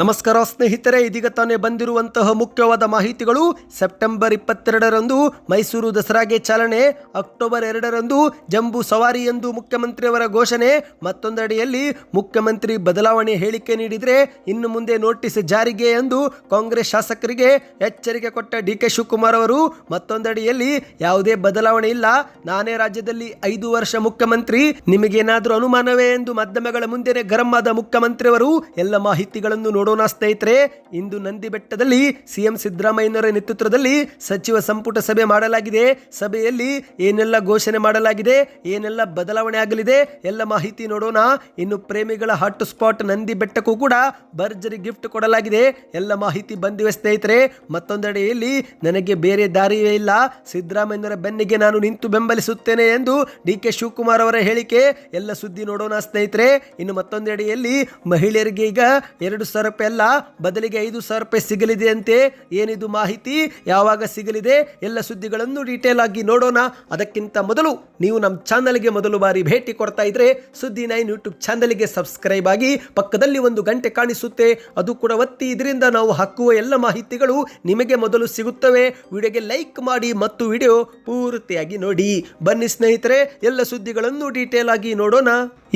ನಮಸ್ಕಾರ ಸ್ನೇಹಿತರೆ, ಇದೀಗ ತಾನೇ ಬಂದಿರುವಂತಹ ಮುಖ್ಯವಾದ ಮಾಹಿತಿಗಳು. ಸೆಪ್ಟೆಂಬರ್ ಇಪ್ಪತ್ತೆರಡರಂದು ಮೈಸೂರು ದಸರಾಗೆ ಚಾಲನೆ, ಅಕ್ಟೋಬರ್ ಎರಡರಂದು ಜಂಬೂ ಸವಾರಿ ಎಂದು ಮುಖ್ಯಮಂತ್ರಿಯವರ ಘೋಷಣೆ. ಮತ್ತೊಂದೆಡೆಯಲ್ಲಿ ಮುಖ್ಯಮಂತ್ರಿ ಬದಲಾವಣೆ ಹೇಳಿಕೆ ನೀಡಿದರೆ ಇನ್ನು ಮುಂದೆ ನೋಟಿಸ್ ಜಾರಿಗೆ ಎಂದು ಕಾಂಗ್ರೆಸ್ ಶಾಸಕರಿಗೆ ಎಚ್ಚರಿಕೆ ಕೊಟ್ಟ ಡಿ ಕೆ ಶಿವಕುಮಾರ್ ಅವರು. ಮತ್ತೊಂದೆಡೆಯಲ್ಲಿ ಯಾವುದೇ ಬದಲಾವಣೆ ಇಲ್ಲ. ನಾನೇ ರಾಜ್ಯದಲ್ಲಿ ಐದು ವರ್ಷ ಮುಖ್ಯಮಂತ್ರಿ. ನಿಮಗೇನಾದರೂ ಅನುಮಾನವೇ ಎಂದು ಮಾಧ್ಯಮಗಳ ಮುಂದೆನೆ ಗರಂ ಆದ ಮುಖ್ಯಮಂತ್ರಿಯವರು ಎಲ್ಲ ಮಾಹಿತಿಗಳನ್ನು ನೋಡೋಣ ಸ್ನೇಹಿತರೆ, ಇಂದು ನಂದಿ ಬೆಟ್ಟದಲ್ಲಿ ಸಿಎಂ ಸಿದ್ದರಾಮಯ್ಯನವರ ನೇತೃತ್ವದಲ್ಲಿ ಸಚಿವ ಸಂಪುಟ ಸಭೆ ಮಾಡಲಾಗಿದೆ. ಸಭೆಯಲ್ಲಿ ಏನೆಲ್ಲ ಘೋಷಣೆ ಮಾಡಲಾಗಿದೆ, ಏನೆಲ್ಲ ಬದಲಾವಣೆ ಆಗಲಿದೆ, ಎಲ್ಲ ಮಾಹಿತಿ ನೋಡೋಣ. ಇನ್ನು ಪ್ರೇಮಿಗಳ ಹಾಟ್ ಸ್ಪಾಟ್ ನಂದಿ ಬೆಟ್ಟಕ್ಕೂ ಕೂಡ ಭರ್ಜರಿ ಗಿಫ್ಟ್ ಕೊಡಲಾಗಿದೆ. ಎಲ್ಲ ಮಾಹಿತಿ ಬಂದಿವೆ ಸ್ನೇಹಿತರೆ. ಮತ್ತೊಂದೆಡೆಯಲ್ಲಿ ನನಗೆ ಬೇರೆ ದಾರಿಯೇ ಇಲ್ಲ. ಸಿದ್ದರಾಮಯ್ಯನವರ ಬೆನ್ನಿಗೆ ನಾನು ನಿಂತು ಬೆಂಬಲಿಸುತ್ತೇನೆ ಎಂದು ಡಿ ಕೆ ಶಿವಕುಮಾರ್ ಅವರ ಹೇಳಿಕೆ. ಎಲ್ಲ ಸುದ್ದಿ ನೋಡೋಣ ಸ್ನೇಹಿತರೆ. ಇನ್ನು ಮತ್ತೊಂದೆಡೆಯಲ್ಲಿ ಮಹಿಳೆಯರಿಗೆ ಈಗ ಎರಡು ಸಾವಿರ ರೂಪಾಯಿ ಅಲ್ಲ, ಬದಲಿಗೆ ಐದು ಸಾವಿರ ರೂಪಾಯಿ ಸಿಗಲಿದೆ ಅಂತೆ. ಏನಿದು ಮಾಹಿತಿ? ಯಾವಾಗ ಸಿಗಲಿದೆ? ಎಲ್ಲ ಸುದ್ದಿಗಳನ್ನು ಡೀಟೇಲ್ ಆಗಿ ನೋಡೋಣ. ಅದಕ್ಕಿಂತ ಮೊದಲು ನೀವು ನಮ್ಮ ಚಾನಲ್ಗೆ ಮೊದಲು ಬಾರಿ ಭೇಟಿ ಕೊಡ್ತಾ ಇದ್ರೆ ಸುದ್ದಿ ನೈನ್ ಯೂಟ್ಯೂಬ್ ಚಾನಲ್ಗೆ ಸಬ್ಸ್ಕ್ರೈಬ್ ಆಗಿ ಪಕ್ಕದಲ್ಲಿ ಒಂದು ಗಂಟೆ ಕಾಣಿಸುತ್ತೆ. ಅದು ಕೂಡ ಒತ್ತಿ ಇದರಿಂದ ನಾವು ಹಾಕುವ ಎಲ್ಲ ಮಾಹಿತಿಗಳು ನಿಮಗೆ ಮೊದಲು ಸಿಗುತ್ತವೆ. ವಿಡಿಯೋಗೆ ಲೈಕ್ ಮಾಡಿ ಮತ್ತು ವಿಡಿಯೋ ಪೂರ್ತಿಯಾಗಿ ನೋಡಿ. ಬನ್ನಿ ಸ್ನೇಹಿತರೆ, ಎಲ್ಲ ಸುದ್ದಿಗಳನ್ನು ಡೀಟೇಲ್ ಆಗಿ ನೋಡೋಣ.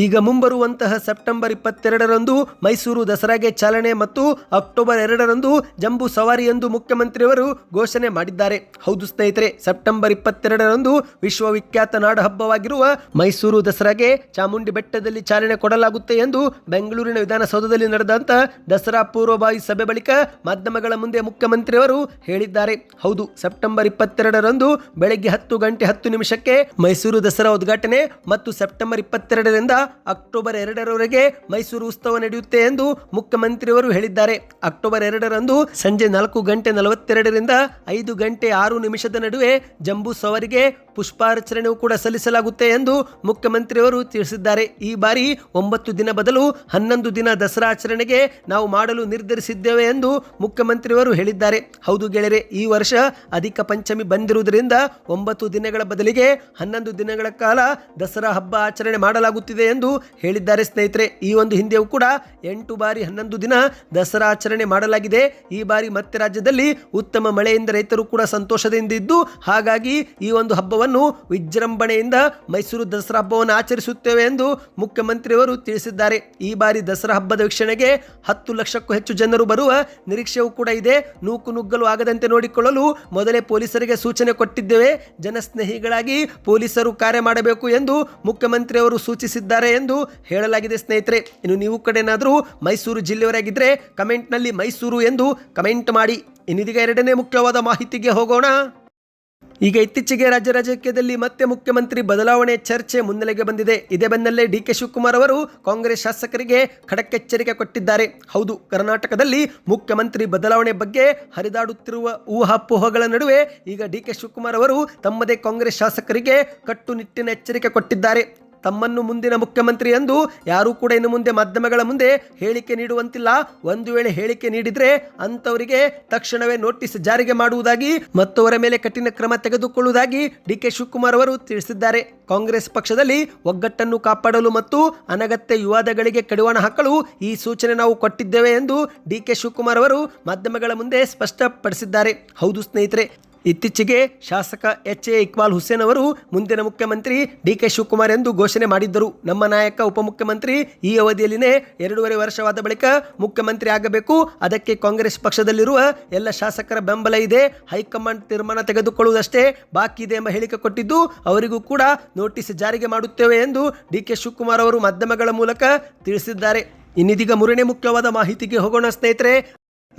ಈಗ ಮುಂಬರುವಂತಹ ಸೆಪ್ಟೆಂಬರ್ ಇಪ್ಪತ್ತೆರಡರಂದು ಮೈಸೂರು ದಸರಾಗೆ ಚಾಲನೆ ಮತ್ತು ಅಕ್ಟೋಬರ್ ಎರಡರಂದು ಜಂಬೂ ಸವಾರಿ ಎಂದು ಮುಖ್ಯಮಂತ್ರಿಯವರು ಘೋಷಣೆ ಮಾಡಿದ್ದಾರೆ. ಹೌದು ಸ್ನೇಹಿತರೆ, ಸೆಪ್ಟೆಂಬರ್ ಇಪ್ಪತ್ತೆರಡರಂದು ವಿಶ್ವವಿಖ್ಯಾತ ನಾಡ ಹಬ್ಬವಾಗಿರುವ ಮೈಸೂರು ದಸರಾಗೆ ಚಾಮುಂಡಿ ಬೆಟ್ಟದಲ್ಲಿ ಚಾಲನೆ ಕೊಡಲಾಗುತ್ತೆ ಎಂದು ಬೆಂಗಳೂರಿನ ವಿಧಾನಸೌಧದಲ್ಲಿ ನಡೆದಂತ ದಸರಾ ಪೂರ್ವಭಾವಿ ಸಭೆ ಬಳಿಕ ಮಾಧ್ಯಮಗಳ ಮುಂದೆ ಮುಖ್ಯಮಂತ್ರಿಯವರು ಹೇಳಿದ್ದಾರೆ. ಹೌದು, ಸೆಪ್ಟೆಂಬರ್ ಇಪ್ಪತ್ತೆರಡರಂದು ಬೆಳಗ್ಗೆ ಹತ್ತು ಗಂಟೆ ಹತ್ತು ನಿಮಿಷಕ್ಕೆ ಮೈಸೂರು ದಸರಾ ಉದ್ಘಾಟನೆ ಮತ್ತು ಸೆಪ್ಟೆಂಬರ್ ಇಪ್ಪತ್ತೆರಡರಿಂದ ಅಕ್ಟೋಬರ್ ಎರಡರವರೆಗೆ ಮೈಸೂರು ಉತ್ಸವ ನಡೆಯುತ್ತೆ ಎಂದು ಮುಖ್ಯಮಂತ್ರಿಯವರು ಹೇಳಿದ್ದಾರೆ. ಅಕ್ಟೋಬರ್ ಎರಡರಂದು ಸಂಜೆ ನಾಲ್ಕು ಗಂಟೆ ನಲವತ್ತೆರಡರಿಂದ ಐದು ಗಂಟೆ ಆರು ನಿಮಿಷದ ನಡುವೆ ಜಂಬೂ ಸವಾರಿಗೆ ಪುಷ್ಪಾರ್ಚನೆಯೂ ಕೂಡ ಸಲ್ಲಿಸಲಾಗುತ್ತೆ ಎಂದು ಮುಖ್ಯಮಂತ್ರಿಯವರು ತಿಳಿಸಿದ್ದಾರೆ. ಈ ಬಾರಿ ಒಂಬತ್ತು ದಿನ ಬದಲು ಹನ್ನೊಂದು ದಿನ ದಸರಾ ಆಚರಣೆಗೆ ನಾವು ಮಾಡಲು ನಿರ್ಧರಿಸಿದ್ದೇವೆ ಎಂದು ಮುಖ್ಯಮಂತ್ರಿಯವರು ಹೇಳಿದ್ದಾರೆ. ಹೌದು ಗೆಳೆಯರೆ, ಈ ವರ್ಷ ಅಧಿಕ ಪಂಚಮಿ ಬಂದಿರುವುದರಿಂದ ಒಂಬತ್ತು ದಿನಗಳ ಬದಲಿಗೆ ಹನ್ನೊಂದು ದಿನಗಳ ಕಾಲ ದಸರಾ ಹಬ್ಬ ಆಚರಣೆ ಮಾಡಲಾಗುತ್ತಿದೆ ಎಂದು ಹೇಳಿದ್ದಾರೆ ಸ್ನೇಹಿತರೆ. ಈ ಒಂದು ಹಿಂದೆಯೂ ಕೂಡ ಎಂಟು ಬಾರಿ ಹನ್ನೊಂದು ದಿನ ದಸರಾ ಆಚರಣೆ ಮಾಡಲಾಗಿದೆ. ಈ ಬಾರಿ ಮತ್ತೆ ರಾಜ್ಯದಲ್ಲಿ ಉತ್ತಮ ಮಳೆಯಿಂದ ರೈತರು ಕೂಡ ಸಂತೋಷದಿಂದ ಇದ್ದು, ಹಾಗಾಗಿ ಈ ಒಂದು ಹಬ್ಬವನ್ನು ವಿಜೃಂಭಣೆಯಿಂದ ಮೈಸೂರು ದಸರಾ ಹಬ್ಬವನ್ನು ಆಚರಿಸುತ್ತೇವೆ ಎಂದು ಮುಖ್ಯಮಂತ್ರಿಯವರು ತಿಳಿಸಿದ್ದಾರೆ. ಈ ಬಾರಿ ದಸರಾ ಹಬ್ಬದ ವೀಕ್ಷಣೆಗೆ ಹತ್ತು ಲಕ್ಷಕ್ಕೂ ಹೆಚ್ಚು ಜನರು ಬರುವ ನಿರೀಕ್ಷೆಯೂ ಕೂಡ ಇದೆ. ನೂಕು ನುಗ್ಗಲು ಆಗದಂತೆ ನೋಡಿಕೊಳ್ಳಲು ಮೊದಲೇ ಪೊಲೀಸರಿಗೆ ಸೂಚನೆ ಕೊಟ್ಟಿದ್ದೇವೆ. ಜನಸ್ನೇಹಿಗಳಾಗಿ ಪೊಲೀಸರು ಕಾರ್ಯ ಮಾಡಬೇಕು ಎಂದು ಮುಖ್ಯಮಂತ್ರಿಯವರು ಸೂಚಿಸಿದ್ದಾರೆ ಎಂದು ಹೇಳಲಾಗಿದೆ ಸ್ನೇಹಿತರೆ. ಇನ್ನು ನೀವು ಕಡೆನಾದರೂ ಮೈಸೂರು ಜಿಲ್ಲೆಯವರಾಗಿದ್ದರೆ ಕಮೆಂಟ್ನಲ್ಲಿ ಮೈಸೂರು ಎಂದು ಕಮೆಂಟ್ ಮಾಡಿ. ಇನ್ನಿದೀಗ ಎರಡನೇ ಮುಖ್ಯವಾದ ಮಾಹಿತಿಗೆ ಹೋಗೋಣ. ಈಗ ಇತ್ತೀಚೆಗೆ ರಾಜ್ಯ ರಾಜಕೀಯದಲ್ಲಿ ಮತ್ತೆ ಮುಖ್ಯಮಂತ್ರಿ ಬದಲಾವಣೆ ಚರ್ಚೆ ಮುನ್ನೆಲೆಗೆ ಬಂದಿದೆ. ಇದೇ ಬೆನ್ನಲ್ಲೇ ಡಿ ಕೆ ಶಿವಕುಮಾರ್ ಅವರು ಕಾಂಗ್ರೆಸ್ ಶಾಸಕರಿಗೆ ಖಡಕ್ ಎಚ್ಚರಿಕೆ ಕೊಟ್ಟಿದ್ದಾರೆ. ಹೌದು, ಕರ್ನಾಟಕದಲ್ಲಿ ಮುಖ್ಯಮಂತ್ರಿ ಬದಲಾವಣೆ ಬಗ್ಗೆ ಹರಿದಾಡುತ್ತಿರುವ ಊಹಾಪೋಹಗಳ ನಡುವೆ ಈಗ ಡಿ ಕೆ ಶಿವಕುಮಾರ್ ಅವರು ತಮ್ಮದೇ ಕಾಂಗ್ರೆಸ್ ಶಾಸಕರಿಗೆ ಕಟ್ಟುನಿಟ್ಟಿನ ಎಚ್ಚರಿಕೆ ಕೊಟ್ಟಿದ್ದಾರೆ. ತಮ್ಮನ್ನು ಮುಂದಿನ ಮುಖ್ಯಮಂತ್ರಿ ಎಂದು ಯಾರೂ ಕೂಡ ಇನ್ನು ಮುಂದೆ ಮಾಧ್ಯಮಗಳ ಮುಂದೆ ಹೇಳಿಕೆ ನೀಡುವಂತಿಲ್ಲ. ಒಂದು ವೇಳೆ ಹೇಳಿಕೆ ನೀಡಿದರೆ ಅಂತವರಿಗೆ ತಕ್ಷಣವೇ ನೋಟಿಸ್ ಜಾರಿಗೆ ಮಾಡುವುದಾಗಿ ಮತ್ತವರ ಮೇಲೆ ಕಠಿಣ ಕ್ರಮ ತೆಗೆದುಕೊಳ್ಳುವುದಾಗಿ ಡಿ ಕೆ ಶಿವಕುಮಾರ್ ಅವರು ತಿಳಿಸಿದ್ದಾರೆ. ಕಾಂಗ್ರೆಸ್ ಪಕ್ಷದಲ್ಲಿ ಒಗ್ಗಟ್ಟನ್ನು ಕಾಪಾಡಲು ಮತ್ತು ಅನಗತ್ಯ ವಿವಾದಗಳಿಗೆ ಕಡಿವಾಣ ಹಾಕಲು ಈ ಸೂಚನೆ ನಾವು ಕೊಟ್ಟಿದ್ದೇವೆ ಎಂದು ಡಿ ಕೆ ಶಿವಕುಮಾರ್ ಅವರು ಮಾಧ್ಯಮಗಳ ಮುಂದೆ ಸ್ಪಷ್ಟಪಡಿಸಿದ್ದಾರೆ. ಹೌದು ಸ್ನೇಹಿತರೆ ಇತ್ತೀಚೆಗೆ ಶಾಸಕ ಎಚ್ ಎ ಇಕ್ಬಾಲ್ ಹುಸೇನ್ ಅವರು ಮುಂದಿನ ಮುಖ್ಯಮಂತ್ರಿ ಡಿ ಕೆ ಶಿವಕುಮಾರ್ ಎಂದು ಘೋಷಣೆ ಮಾಡಿದ್ದರು. ನಮ್ಮ ನಾಯಕ ಉಪಮುಖ್ಯಮಂತ್ರಿ ಈ ಅವಧಿಯಲ್ಲಿನೇ ಎರಡೂವರೆ ವರ್ಷವಾದ ಬಳಿಕ ಮುಖ್ಯಮಂತ್ರಿ ಆಗಬೇಕು. ಅದಕ್ಕೆ ಕಾಂಗ್ರೆಸ್ ಪಕ್ಷದಲ್ಲಿರುವ ಎಲ್ಲ ಶಾಸಕರ ಬೆಂಬಲ ಇದೆ. ಹೈಕಮಾಂಡ್ ತೀರ್ಮಾನ ತೆಗೆದುಕೊಳ್ಳುವುದಷ್ಟೇ ಬಾಕಿ ಇದೆ ಎಂಬ ಹೇಳಿಕೆ ಕೊಟ್ಟಿದ್ದು, ಅವರಿಗೂ ಕೂಡ ನೋಟಿಸ್ ಜಾರಿಗೆ ಮಾಡುತ್ತೇವೆ ಎಂದು ಡಿ ಕೆ ಶಿವಕುಮಾರ್ ಅವರು ಮಾಧ್ಯಮಗಳ ಮೂಲಕ ತಿಳಿಸಿದ್ದಾರೆ. ಇನ್ನಿದೀಗ ಮೂರನೇ ಮುಖ್ಯವಾದ ಮಾಹಿತಿಗೆ ಹೋಗೋಣ ಸ್ನೇಹಿತರೆ.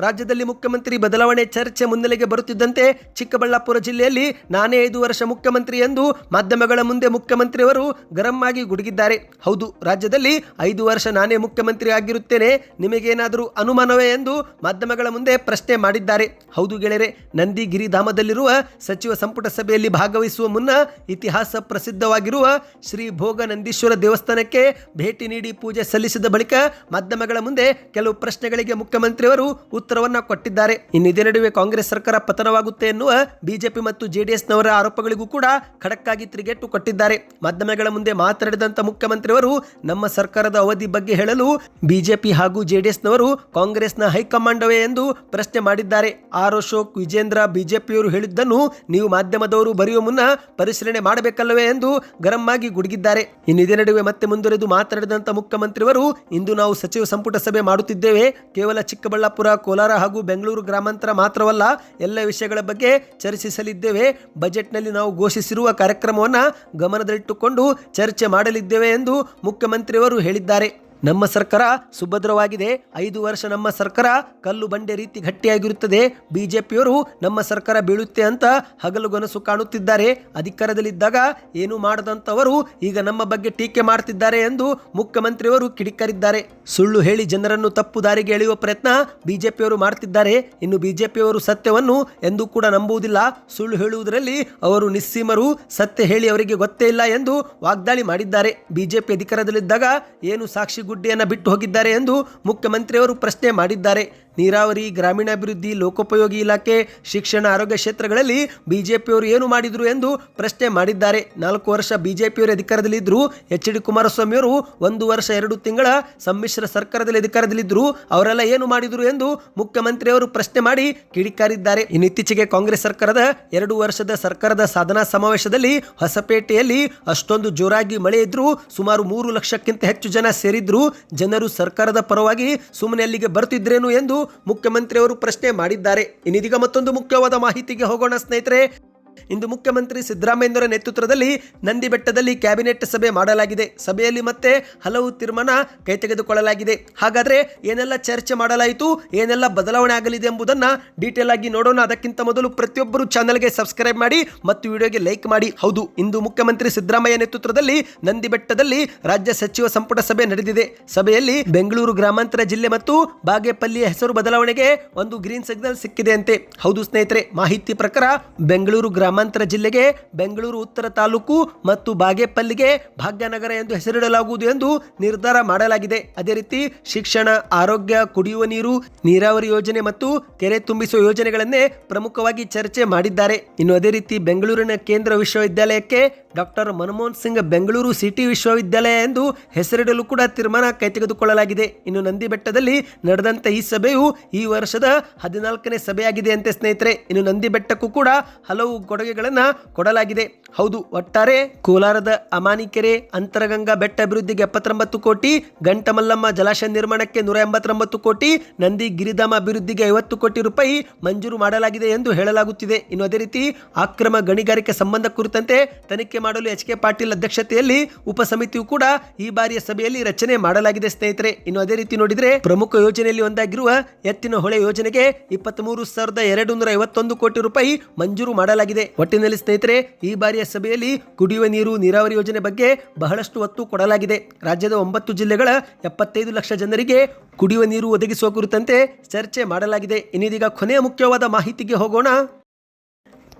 ರಾಜ್ಯದಲ್ಲಿ ಮುಖ್ಯಮಂತ್ರಿ ಬದಲಾವಣೆ ಚರ್ಚೆ ಮುನ್ನೆಲೆಗೆ ಬರುತ್ತಿದ್ದಂತೆ ಚಿಕ್ಕಬಳ್ಳಾಪುರ ಜಿಲ್ಲೆಯಲ್ಲಿ ನಾನೇ ಐದು ವರ್ಷ ಮುಖ್ಯಮಂತ್ರಿ ಎಂದು ಮಾಧ್ಯಮಗಳ ಮುಂದೆ ಮುಖ್ಯಮಂತ್ರಿಯವರು ಗರಂ ಆಗಿ ಗುಡುಗಿದ್ದಾರೆ. ಹೌದು, ರಾಜ್ಯದಲ್ಲಿ ಐದು ವರ್ಷ ನಾನೇ ಮುಖ್ಯಮಂತ್ರಿ ಆಗಿರುತ್ತೇನೆ. ನಿಮಗೇನಾದರೂ ಅನುಮಾನವೇ ಎಂದು ಮಾಧ್ಯಮಗಳ ಮುಂದೆ ಪ್ರಶ್ನೆ ಮಾಡಿದ್ದಾರೆ. ಹೌದು ಗೆಳೆಯರೆ ನಂದಿಗಿರಿಧಾಮದಲ್ಲಿರುವ ಸಚಿವ ಸಂಪುಟ ಸಭೆಯಲ್ಲಿ ಭಾಗವಹಿಸುವ ಮುನ್ನ ಇತಿಹಾಸ ಪ್ರಸಿದ್ಧವಾಗಿರುವ ಶ್ರೀ ಭೋಗ ನಂದೀಶ್ವರ ದೇವಸ್ಥಾನಕ್ಕೆ ಭೇಟಿ ನೀಡಿ ಪೂಜೆ ಸಲ್ಲಿಸಿದ ಬಳಿಕ ಮಾಧ್ಯಮಗಳ ಮುಂದೆ ಕೆಲವು ಪ್ರಶ್ನೆಗಳಿಗೆ ಮುಖ್ಯಮಂತ್ರಿಯವರು ಉತ್ತರ ಉತ್ತರವನ್ನ ಕೊಟ್ಟಿದ್ದಾರೆ. ಇನ್ನು ಇದೇ ನಡುವೆ ಕಾಂಗ್ರೆಸ್ ಸರ್ಕಾರ ಪತನವಾಗುತ್ತೆ ಎನ್ನುವ ಬಿಜೆಪಿ ಮತ್ತು ಜೆಡಿಎಸ್ ನವರ ಆರೋಪಗಳಿಗೂ ಕೂಡ ಖಡಕ್ಕಾಗಿ ತಿರುಗೇಟು ಕೊಟ್ಟಿದ್ದಾರೆ. ಮಾಧ್ಯಮಗಳ ಮುಂದೆ ಮಾತನಾಡಿದಂತ ಮುಖ್ಯಮಂತ್ರಿಯವರು ನಮ್ಮ ಸರ್ಕಾರದ ಅವಧಿ ಬಗ್ಗೆ ಹೇಳಲು ಬಿಜೆಪಿ ಹಾಗೂ ಜೆಡಿಎಸ್ ಜೆಡಿಎಸ್ನವರು ಕಾಂಗ್ರೆಸ್ನ ಹೈಕಮಾಂಡವೇ ಎಂದು ಪ್ರಶ್ನೆ ಮಾಡಿದ್ದಾರೆ. ಆರ್ ಅಶೋಕ್ ವಿಜೇಂದ್ರ ಬಿಜೆಪಿಯವರು ಹೇಳಿದ್ದನ್ನು ನೀವು ಮಾಧ್ಯಮದವರು ಬರೆಯುವ ಮುನ್ನ ಪರಿಶೀಲನೆ ಮಾಡಬೇಕಲ್ಲವೇ ಎಂದು ಗರಂ ಆಗಿ ಗುಡುಗಿದ್ದಾರೆ. ಇದೇ ನಡುವೆ ಮತ್ತೆ ಮುಂದುವರೆದು ಮಾತನಾಡಿದಂತ ಮುಖ್ಯಮಂತ್ರಿಯವರು ಇಂದು ನಾವು ಸಚಿವ ಸಂಪುಟ ಸಭೆ ಮಾಡುತ್ತಿದ್ದೇವೆ. ಕೇವಲ ಚಿಕ್ಕಬಳ್ಳಾಪುರ ಕೋಲಾರ ಹಾಗೂ ಬೆಂಗಳೂರು ಗ್ರಾಮಾಂತರ ಮಾತ್ರವಲ್ಲ, ಎಲ್ಲ ವಿಷಯಗಳ ಬಗ್ಗೆ ಚರ್ಚಿಸಲಿದ್ದೇವೆ. ಬಜೆಟ್ನಲ್ಲಿ ನಾವು ಘೋಷಿಸಿರುವ ಕಾರ್ಯಕ್ರಮವನ್ನು ಗಮನದಲ್ಲಿಟ್ಟುಕೊಂಡು ಚರ್ಚೆ ಮಾಡಲಿದ್ದೇವೆ ಎಂದು ಮುಖ್ಯಮಂತ್ರಿಯವರು ಹೇಳಿದ್ದಾರೆ. ನಮ್ಮ ಸರ್ಕಾರ ಸುಭದ್ರವಾಗಿದೆ. ಐದು ವರ್ಷ ನಮ್ಮ ಸರ್ಕಾರ ಕಲ್ಲು ಬಂಡೆ ರೀತಿ ಗಟ್ಟಿಯಾಗಿರುತ್ತದೆ. ಬಿಜೆಪಿಯವರು ನಮ್ಮ ಸರ್ಕಾರ ಬೀಳುತ್ತೆ ಅಂತ ಹಗಲುಗೊನಸು ಕಾಣುತ್ತಿದ್ದಾರೆ. ಅಧಿಕಾರದಲ್ಲಿದ್ದಾಗ ಏನು ಮಾಡದಂತವರು ಈಗ ನಮ್ಮ ಬಗ್ಗೆ ಟೀಕೆ ಮಾಡ್ತಿದ್ದಾರೆ ಎಂದು ಮುಖ್ಯಮಂತ್ರಿಯವರು ಕಿಡಿಕರಿದ್ದಾರೆ. ಸುಳ್ಳು ಹೇಳಿ ಜನರನ್ನು ತಪ್ಪು ದಾರಿಗೆ ಎಳೆಯುವ ಪ್ರಯತ್ನ ಬಿಜೆಪಿಯವರು ಮಾಡ್ತಿದ್ದಾರೆ. ಇನ್ನು ಬಿಜೆಪಿಯವರು ಸತ್ಯವನ್ನು ಎಂದೂ ಕೂಡ ನಂಬುವುದಿಲ್ಲ. ಸುಳ್ಳು ಹೇಳುವುದರಲ್ಲಿ ಅವರು ನಿಸ್ಸೀಮರು. ಸತ್ಯ ಹೇಳಿ ಅವರಿಗೆ ಗೊತ್ತೇ ಇಲ್ಲ ಎಂದು ವಾಗ್ದಾಳಿ ಮಾಡಿದ್ದಾರೆ. ಬಿಜೆಪಿ ಅಧಿಕಾರದಲ್ಲಿದ್ದಾಗ ಏನು ಸಾಕ್ಷಿ ಗುಡ್ಡೆಯನ್ನು ಬಿಟ್ಟು ಹೋಗಿದ್ದಾರೆ ಎಂದು ಮುಖ್ಯಮಂತ್ರಿಯವರು ಪ್ರಶ್ನೆ ಮಾಡಿದ್ದಾರೆ. ನೀರಾವರಿ, ಗ್ರಾಮೀಣಾಭಿವೃದ್ಧಿ, ಲೋಕೋಪಯೋಗಿ ಇಲಾಖೆ, ಶಿಕ್ಷಣ, ಆರೋಗ್ಯ ಕ್ಷೇತ್ರಗಳಲ್ಲಿ ಬಿಜೆಪಿಯವರು ಏನು ಮಾಡಿದರು ಎಂದು ಪ್ರಶ್ನೆ ಮಾಡಿದ್ದಾರೆ. ನಾಲ್ಕು ವರ್ಷ ಬಿಜೆಪಿಯವರು ಅಧಿಕಾರದಲ್ಲಿದ್ದರು ಎಚ್ ಡಿ ಕುಮಾರಸ್ವಾಮಿಯವರು ಒಂದು ವರ್ಷ, ಎರಡು ತಿಂಗಳ ಸಮ್ಮಿಶ್ರ ಸರ್ಕಾರದಲ್ಲಿ ಅಧಿಕಾರದಲ್ಲಿದ್ದರು ಅವರೆಲ್ಲ ಏನು ಮಾಡಿದರು ಎಂದು ಮುಖ್ಯಮಂತ್ರಿಯವರು ಪ್ರಶ್ನೆ ಮಾಡಿ ಕಿಡಿಕಾರಿದ್ದಾರೆ. ಇನ್ನು ಇತ್ತೀಚೆಗೆ ಕಾಂಗ್ರೆಸ್ ಸರ್ಕಾರದ ಎರಡು ವರ್ಷದ ಸರ್ಕಾರದ ಸಾಧನಾ ಸಮಾವೇಶದಲ್ಲಿ ಹೊಸಪೇಟೆಯಲ್ಲಿ ಅಷ್ಟೊಂದು ಜೋರಾಗಿ ಮಳೆ ಇದ್ರು, ಸುಮಾರು ಮೂರು ಲಕ್ಷಕ್ಕಿಂತ ಹೆಚ್ಚು ಜನ ಸೇರಿದ್ರು, ಜನರು ಸರ್ಕಾರದ ಪರವಾಗಿ ಸುಮ್ಮನೆ ಅಲ್ಲಿಗೆ ಬರ್ತಿದ್ರೇನು ಎಂದು ಮುಖ್ಯಮಂತ್ರಿಯವರು ಪ್ರಶ್ನೆ ಮಾಡಿದ್ದಾರೆ. ಇನ್ನಿದೀಗ ಮತ್ತೊಂದು ಮುಖ್ಯವಾದ ಮಾಹಿತಿಗೆ ಹೋಗೋಣ ಸ್ನೇಹಿತರೆ. ಇಂದು ಮುಖ್ಯಮಂತ್ರಿ ಸಿದ್ದರಾಮಯ್ಯನವರ ನೇತೃತ್ವದಲ್ಲಿ ನಂದಿ ಬೆಟ್ಟದಲ್ಲಿ ಕ್ಯಾಬಿನೆಟ್ ಸಭೆ ಮಾಡಲಾಗಿದೆ. ಸಭೆಯಲ್ಲಿ ಮತ್ತೆ ಹಲವು ತೀರ್ಮಾನ ಕೈ ತೆಗೆದುಕೊಳ್ಳಲಾಗಿದೆ ಹಾಗಾದ್ರೆ ಏನೆಲ್ಲ ಚರ್ಚೆ ಮಾಡಲಾಯಿತು, ಏನೆಲ್ಲ ಬದಲಾವಣೆ ಆಗಲಿದೆ ಎಂಬುದನ್ನ ಡೀಟೇಲ್ ಆಗಿ ನೋಡೋಣ. ಅದಕ್ಕಿಂತ ಮೊದಲು ಪ್ರತಿಯೊಬ್ಬರು ಚಾನಲ್ಗೆ ಸಬ್ಸ್ಕ್ರೈಬ್ ಮಾಡಿ ಮತ್ತು ವಿಡಿಯೋಗೆ ಲೈಕ್ ಮಾಡಿ. ಹೌದು, ಇಂದು ಮುಖ್ಯಮಂತ್ರಿ ಸಿದ್ದರಾಮಯ್ಯ ನೇತೃತ್ವದಲ್ಲಿ ನಂದಿ ಬೆಟ್ಟದಲ್ಲಿ ರಾಜ್ಯ ಸಚಿವ ಸಂಪುಟ ಸಭೆ ನಡೆದಿದೆ. ಸಭೆಯಲ್ಲಿ ಬೆಂಗಳೂರು ಗ್ರಾಮಾಂತರ ಜಿಲ್ಲೆ ಮತ್ತು ಬಾಗೇಪಲ್ಲಿಯ ಹೆಸರು ಬದಲಾವಣೆಗೆ ಒಂದು ಗ್ರೀನ್ ಸಿಗ್ನಲ್ ಸಿಕ್ಕಿದೆ ಅಂತೆ. ಹೌದು ಸ್ನೇಹಿತರೆ, ಮಾಹಿತಿ ಪ್ರಕಾರ ಬೆಂಗಳೂರು ಗ್ರಾಮಾಂತರ ಜಿಲ್ಲೆಗೆ ಬೆಂಗಳೂರು ಉತ್ತರ ತಾಲೂಕು ಮತ್ತು ಬಾಗೇಪಲ್ಲಿಗೆ ಭಾಗ್ಯನಗರ ಎಂದು ಹೆಸರಿಡಲಾಗುವುದು ಎಂದು ನಿರ್ಧಾರ ಮಾಡಲಾಗಿದೆ. ಅದೇ ರೀತಿ ಶಿಕ್ಷಣ, ಆರೋಗ್ಯ, ಕುಡಿಯುವ ನೀರು, ನೀರಾವರಿ ಯೋಜನೆ ಮತ್ತು ಕೆರೆ ತುಂಬಿಸುವ ಯೋಜನೆಗಳನ್ನೇ ಪ್ರಮುಖವಾಗಿ ಚರ್ಚೆ ಮಾಡಿದ್ದಾರೆ. ಇನ್ನು ಅದೇ ರೀತಿ ಬೆಂಗಳೂರಿನ ಕೇಂದ್ರ ವಿಶ್ವವಿದ್ಯಾಲಯಕ್ಕೆ ಡಾಕ್ಟರ್ ಮನಮೋಹನ್ ಸಿಂಗ್ ಬೆಂಗಳೂರು ಸಿಟಿ ವಿಶ್ವವಿದ್ಯಾಲಯ ಎಂದು ಹೆಸರಿಡಲು ಕೂಡ ತೀರ್ಮಾನ ಕೈ ತೆಗೆದುಕೊಳ್ಳಲಾಗಿದೆ ಇನ್ನು ನಂದಿ ಬೆಟ್ಟದಲ್ಲಿ ನಡೆದಂತ ಈ ಸಭೆಯು ಈ ವರ್ಷದ ಹದಿನಾಲ್ಕನೇ ಸಭೆಯಾಗಿದೆ ಅಂತೆ ಸ್ನೇಹಿತರೆ. ಇನ್ನು ನಂದಿ ಬೆಟ್ಟಕ್ಕೂ ಕೂಡ ಹಲವು ಕೊಡುಗೆಗಳನ್ನು ಕೊಡಲಾಗಿದೆ. ಹೌದು, ಒಟ್ಟಾರೆ ಕೋಲಾರದ ಅಮಾನಿಕೆರೆ ಅಂತರಗಂಗಾ ಬೆಟ್ಟ ಅಭಿವೃದ್ಧಿಗೆ ಎಪ್ಪತ್ತೊಂಬತ್ತು ಕೋಟಿ, ಗಂಟಮಲ್ಲಮ್ಮ ಜಲಾಶಯ ನಿರ್ಮಾಣಕ್ಕೆ ನೂರ ಎಂಬತ್ತೊಂಬತ್ತು ಕೋಟಿ ನಂದಿ ಗಿರಿಧಾಮ ಅಭಿವೃದ್ಧಿಗೆ ಐವತ್ತು ಕೋಟಿ ರೂಪಾಯಿ ಮಂಜೂರು ಮಾಡಲಾಗಿದೆ ಎಂದು ಹೇಳಲಾಗುತ್ತಿದೆ. ಇನ್ನು ಅದೇ ರೀತಿ ಅಕ್ರಮ ಗಣಿಗಾರಿಕೆ ಸಂಬಂಧ ಕುರಿತಂತೆ ತನಿಖೆ ಮಾಡಲು ಎಚ್ ಕೆ ಪಾಟೀಲ್ ಅಧ್ಯಕ್ಷತೆಯಲ್ಲಿ ಉಪಸಮಿತಿಯು ಕೂಡ ಈ ಬಾರಿಯ ಸಭೆಯಲ್ಲಿ ರಚನೆ ಮಾಡಲಾಗಿದೆ, ಸ್ನೇಹಿತರೆ. ಇನ್ನು ಅದೇ ರೀತಿ ನೋಡಿದ್ರೆ ಪ್ರಮುಖ ಯೋಜನೆಯಲ್ಲಿ ಒಂದಾಗಿರುವ ಎತ್ತಿನ ಹೊಳೆ ಯೋಜನೆಗೆ ಇಪ್ಪತ್ಮೂರು ಸಾವಿರದ ಎರಡು ನೂರ ಐವತ್ತೊಂದು ಕೋಟಿ ರೂಪಾಯಿ ಮಂಜೂರು ಮಾಡಲಾಗಿದೆ. ಒಟ್ಟಿನಲ್ಲಿ ಸ್ನೇಹಿತರೆ, ಈ ಬಾರಿಯ ಸಭೆಯಲ್ಲಿ ಕುಡಿಯುವ ನೀರು, ನೀರಾವರಿ ಯೋಜನೆ ಬಗ್ಗೆ ಬಹಳಷ್ಟು ಒತ್ತು ಕೊಡಲಾಗಿದೆ. ರಾಜ್ಯದ ಒಂಬತ್ತು ಜಿಲ್ಲೆಗಳ ಎಪ್ಪತ್ತೈದು ಲಕ್ಷ ಜನರಿಗೆ ಕುಡಿಯುವ ನೀರು ಒದಗಿಸುವ ಕುರಿತಂತೆ ಚರ್ಚೆ ಮಾಡಲಾಗಿದೆ. ಇನ್ನಿದೀಗ ಕೊನೆಯ ಮುಖ್ಯವಾದ ಮಾಹಿತಿಗೆ ಹೋಗೋಣ.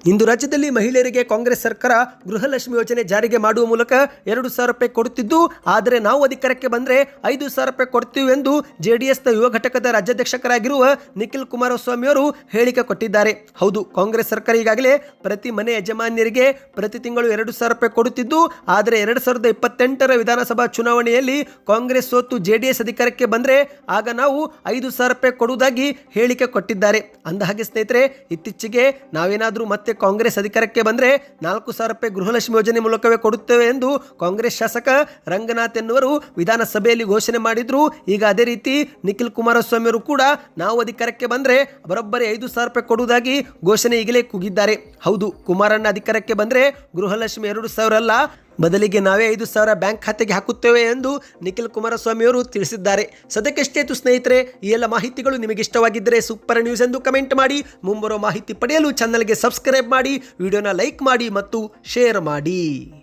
ಇಂದು ರಾಜ್ಯದಲ್ಲಿ ಮಹಿಳೆಯರಿಗೆ ಕಾಂಗ್ರೆಸ್ ಸರ್ಕಾರ ಗೃಹಲಕ್ಷ್ಮಿ ಯೋಜನೆ ಜಾರಿಗೆ ಮಾಡುವ ಮೂಲಕ ಎರಡು ಸಾವಿರ ರೂಪಾಯಿ ಕೊಡುತ್ತಿದ್ದು, ಆದರೆ ನಾವು ಅಧಿಕಾರಕ್ಕೆ ಬಂದರೆ ಐದು ಸಾವಿರ ರೂಪಾಯಿ ಕೊಡ್ತೀವಿ ಎಂದು ಜೆಡಿಎಸ್ನ ಯುವ ಘಟಕದ ರಾಜ್ಯಾಧ್ಯಕ್ಷಕರಾಗಿರುವ ನಿಖಿಲ್ ಕುಮಾರಸ್ವಾಮಿ ಅವರು ಹೇಳಿಕೆ ಕೊಟ್ಟಿದ್ದಾರೆ. ಹೌದು, ಕಾಂಗ್ರೆಸ್ ಸರ್ಕಾರ ಈಗಾಗಲೇ ಪ್ರತಿ ಮನೆ ಯಜಮಾನ್ಯರಿಗೆ ಪ್ರತಿ ತಿಂಗಳು ಎರಡು ಸಾವಿರ ರೂಪಾಯಿ ಕೊಡುತ್ತಿದ್ದು, ಆದರೆ ಎರಡು ಸಾವಿರದ ಇಪ್ಪತ್ತೆಂಟರ ವಿಧಾನಸಭಾ ಚುನಾವಣೆಯಲ್ಲಿ ಕಾಂಗ್ರೆಸ್ ಸೋತು ಜೆಡಿಎಸ್ ಅಧಿಕಾರಕ್ಕೆ ಬಂದರೆ ಆಗ ನಾವು ಐದು ಸಾವಿರ ರೂಪಾಯಿ ಕೊಡುವುದಾಗಿ ಹೇಳಿಕೆ ಕೊಟ್ಟಿದ್ದಾರೆ. ಅಂದಹಾಗೆ ಸ್ನೇಹಿತರೆ, ಇತ್ತೀಚೆಗೆ ನಾವೇನಾದರೂ ಮತ್ತೆ ಕಾಂಗ್ರೆಸ್ ಅಧಿಕಾರಕ್ಕೆ ಬಂದರೆ ನಾಲ್ಕು ಸಾವಿರ ರೂಪಾಯಿ ಗೃಹಲಕ್ಷ್ಮಿ ಯೋಜನೆ ಮೂಲಕವೇ ಕೊಡುತ್ತೇವೆ ಎಂದು ಕಾಂಗ್ರೆಸ್ ಶಾಸಕ ರಂಗನಾಥ್ ಎನ್ನುವರು ವಿಧಾನಸಭೆಯಲ್ಲಿ ಘೋಷಣೆ ಮಾಡಿದ್ರು. ಈಗ ಅದೇ ರೀತಿ ನಿಖಿಲ್ ಕುಮಾರಸ್ವಾಮಿ ಅವರು ಕೂಡ ನಾವು ಅಧಿಕಾರಕ್ಕೆ ಬಂದರೆ ಬರೋಬ್ಬರಿ ಐದು ಸಾವಿರ ರೂಪಾಯಿ ಕೊಡುವುದಾಗಿ ಘೋಷಣೆ ಈಗಲೇ ಕೂಗಿದ್ದಾರೆ. ಹೌದು, ಕುಮಾರಣ್ಣ ಅಧಿಕಾರಕ್ಕೆ ಬಂದರೆ ಗೃಹಲಕ್ಷ್ಮಿ ಎರಡು ಸಾವಿರ ಅಲ್ಲ ಬದಲಿಗೆ ನಾವೇ ಐದು ಸಾವಿರ ಬ್ಯಾಂಕ್ ಖಾತೆಗೆ ಹಾಕುತ್ತೇವೆ ಎಂದು ನಿಖಿಲ್ ಕುಮಾರಸ್ವಾಮಿಯವರು ತಿಳಿಸಿದ್ದಾರೆ. ಸದ್ಯಕ್ಕಷ್ಟೇ ಸ್ನೇಹಿತರೆ, ಈ ಎಲ್ಲ ಮಾಹಿತಿಗಳು ನಿಮಗೆ ಇಷ್ಟವಾಗಿದ್ದರೆ ಸೂಪರ್ ನ್ಯೂಸ್ ಎಂದು ಕಮೆಂಟ್ ಮಾಡಿ, ಮುಂಬರುವ ಮಾಹಿತಿ ಪಡೆಯಲು ಚಾನಲ್ಗೆ ಸಬ್ಸ್ಕ್ರೈಬ್ ಮಾಡಿ, ವಿಡಿಯೋನ ಲೈಕ್ ಮಾಡಿ ಮತ್ತು ಶೇರ್ ಮಾಡಿ.